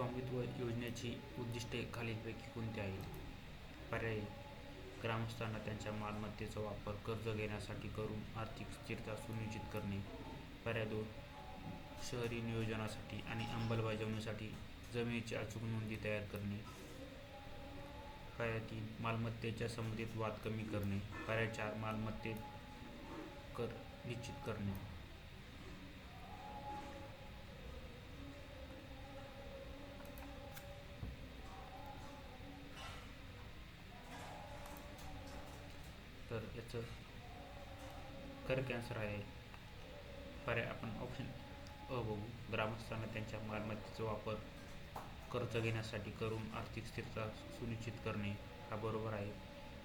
स्वामित्व योजनेची उद्दिष्टे खालीलपैकी कोणती आहेत? पर्याय. ग्रामस्थांना त्यांच्या मालमत्तेचा वापर कर्ज घेण्यासाठी करून आर्थिक स्थिरता सुनिश्चित करणे. पर्याय दोन. शहरी नियोजनासाठी आणि अंमलबजावणीसाठी जमिनीची अचूक नोंदी तयार करणे. पर्याय तीन. मालमत्तेच्या संबंधित वाद कमी करणे. पर्याय चार. मालमत्तेत कर निश्चित करणे. याचं कर कॅन्सर आहे. पर्याय आपण ऑप्शन अ बघू. ग्रामस्थांना त्यांच्या मालमत्तेचा वापर कर्ज घेण्यासाठी करून आर्थिक स्थिरता सुनिश्चित करणे हा बरोबर आहे.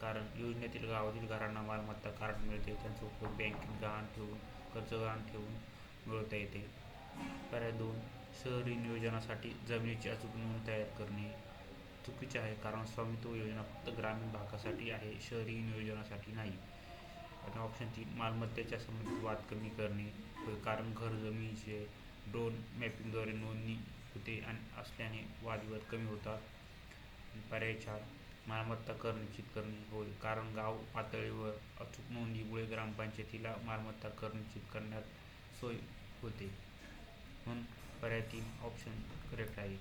कारण योजनेतील गावातील घरांना मालमत्ता कार्ड मिळते. त्यांचा उपयोग बँकेत गहाण ठेवून कर्ज गहाण ठेवून मिळवता येते. पर्याय दोन शहरी नियोजनासाठी जमिनीची अचूक नोंद तयार करणे. चुकीचे आहे कारण स्वामित्व योजना फक्त ग्रामीण भागासाठी आहे शहरी नियोजनासाठी नाही. आणि ऑप्शन तीन मालमत्तेच्या संबंधित वाद कमी करणे होय कारण घर जमिनीचे ड्रोन मॅपिंगद्वारे नोंदणी होते आणि असल्याने वादविवाद कमी होतात. पर्याय चार मालमत्ता कर निश्चित करणे होय कारण गाव पातळीवर अचूक नोंदीमुळे ग्रामपंचायतीला मालमत्ता कर निश्चित करण्यात सोय होते. म्हणून पर्याय तीन ऑप्शन करेक्ट आहे.